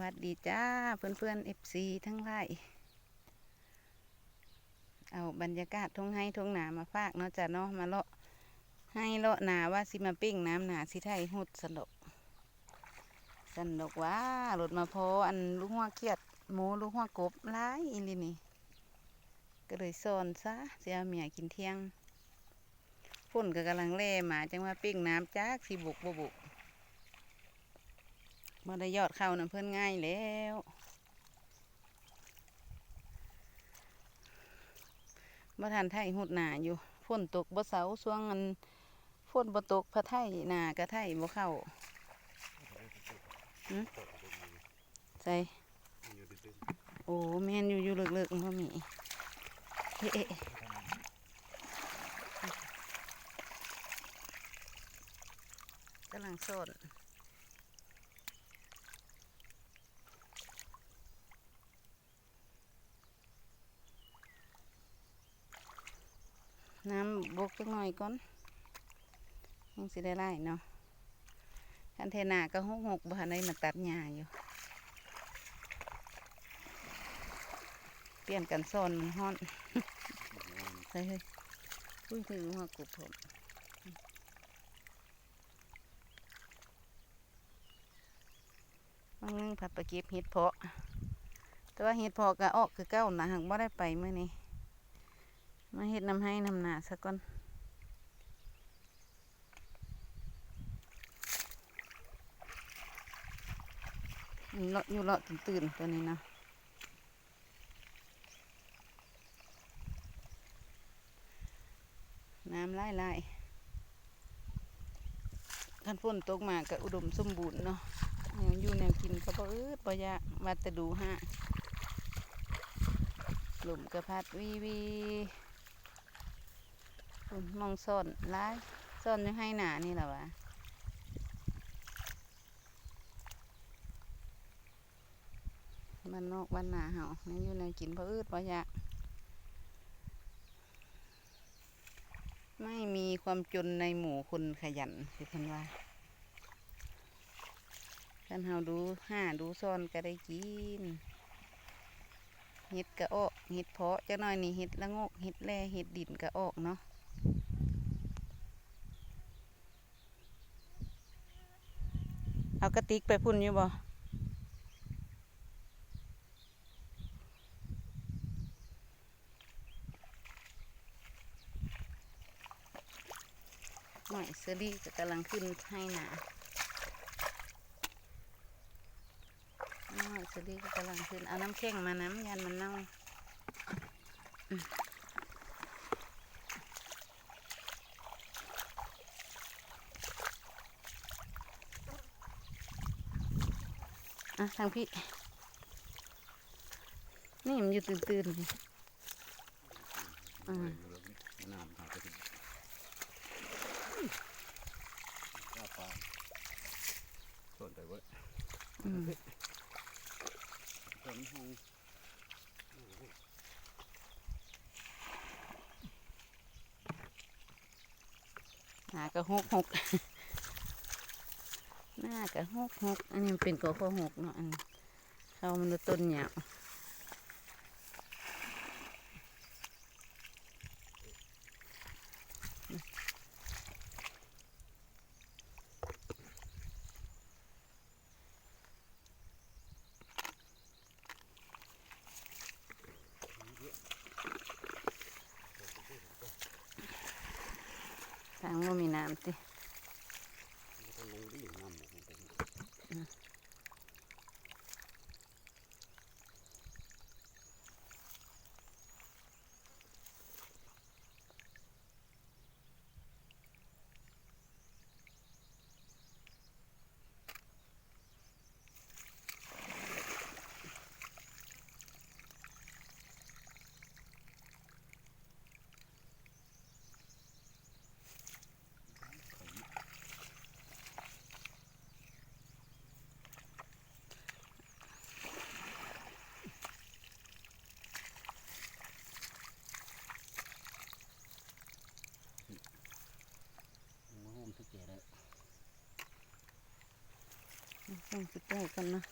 วัสดีจ้าเพื่อนเพื่อนเอฟซีทั้งหลายเอาบรรยากาศทงให้ทงหนามาฝากเนาะจ้ะเนาะมาเลาะให้เลาะหนาว่าสิมาปิ้งน้ำหนาสิไทยหุดสนดกสนดกว่าหลุดมาพออันลูกหัวเกียดหมูลูกหัวกบร้ายอีนี่นี่ก็เลยซอนซะเสียเมียกินเที่ยงฝนก็กำลังแล่มาจังว่าปิ้งน้ำจากสิบุกบบุก มาได้ยอดเข้าน้ำเพื่อนง่ายแล้วมาทันไทยหุดหนาอยู่ฝนตกบ่เสาช่วงอันฝนบ่ตกพระไทยหนากระไทยบ่เข้าหึใส่โอ้แม่นอยู่อยู่เลิกๆพ่อมีเอ๊ะกำลังสด น้ำบกจักหน่อยก่อนยังสิได้ไล่เนาะคันเทนาก็หกหกบ้านในมาตัดหญ้าอยู่ เปลี่ยนกันโซนมันฮ้อนเฮ้ยเฮ้ยอุ้ยถือหัวกุบผมบางนึงผัดไปเก็บเห็ดเพาะ แต่ว่าเห็ดเพาะก็ออกคือเก้านะหักบ่ได้ไปเมื่อนี้ มาเฮ็ดน้ำให้น้ำหนาสักก่อนมันเลาะอยู่เลาะตื่นตื่นตัวนี้นะน้ำไล่ไล่คันฝนตกมาก็อุดมสมบูรณ์เนาะยังอยู่แนวกินก็บ่อืดบ่ยากวัดแต่ดูฮะหลุมกระพัดวีวี มองซ่อนร้ายซ่อนอยู่ให้หนานี่แหละวะบ้านนอกบ้านนาเฮานี่อยู่ในกินเพราะอืดเพราะยากไม่มีความจนในหมู่คนขยันคือเพันว่าคันเฮาดูห้าดูซ่อนก็ได้กินเห็ดกระออกเห็ดเพาะจะน้อยนี่เห็ดละงกเห็ดแล่เห็ดดินกระออกเนาะ เอากระติกไปพุ่นอยู่บ่หน่อยเซอรี่จะกำลังขึ้นให้หนาหน่อยเซอรี่ก็กำลังขึ้น เอาน้ำแข็งมาน้ำยันมันเน่า อะทางพี่ นี่มันอยู่ตื่นๆนี่อ่าน้ำหาไปถึงข้าปลาส่วนไปเว้ยอืมคนห้องหากระหกหก หน้ากระหกหกอันนี้มันเป็นกอข้อหกเนาะอันเขามันต้นเหยาวทางว่ามีน้ำสิ มันก็ลงดิน้ำหมดมันเป็น มัน ห้อมสักแก่แล้วงสิใกล้กันนะ